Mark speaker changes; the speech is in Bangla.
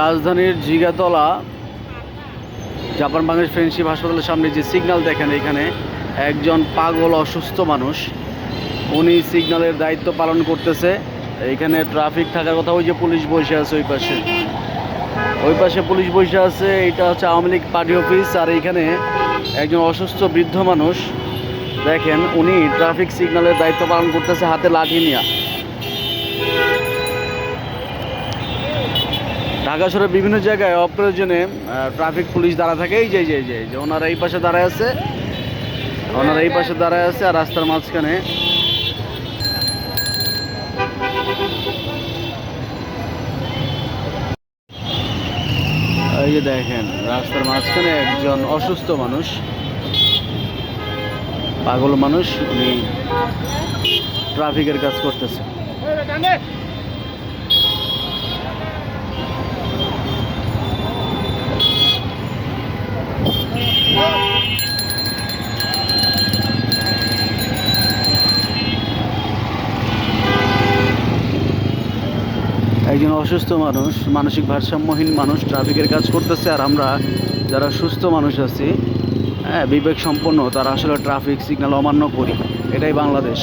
Speaker 1: রাজধানীর জিগাতলা জাপান বাংলাদেশ ফ্রেন্ডশিপ হাসপাতালের সামনে যে সিগন্যাল দেখেন এখানে, একজন পাগল অসুস্থ মানুষ। উনি সিগন্যালের দায়িত্ব পালন করতেছে। এখানে ট্রাফিক থাকার কথা ওই যে পুলিশ বসে আছে ওই পাশে। ওই পাশে পুলিশ বসে আছে, এটা হচ্ছে আওয়ামী লীগ পার্টি অফিস, আর এখানে একজন অসুস্থ বৃদ্ধ মানুষ। দেখেন, উনি ট্রাফিক সিগন্যালের দায়িত্ব পালন করতেছে হাতে লাঠি নিয়ে। ঢাকা শহরের বিভিন্ন জায়গায় অপ্রয়োজনে ট্রাফিক পুলিশ দাঁড়া থাকে। এই যে যে যে যে, ওনারা এই পাশে দাঁড়ায় আছে। ওনারা এই পাশে দাঁড়ায় আছে আর রাস্তার মাঝখানে। এই যে দেখেন, রাস্তার মাঝখানে একজন অসুস্থ মানুষ, পাগল মানুষ, উনি ট্রাফিকের কাজ করতেছে। একজন অসুস্থ মানুষ, মানসিক ভারসাম্যহীন মানুষ ট্রাফিকের কাজ করতেছে আর আমরা যারা সুস্থ মানুষ আছি হ্যাঁ বিবেক সম্পন্ন, তারা আসলে ট্রাফিক সিগন্যাল অমান্য করি। এটাই বাংলাদেশ।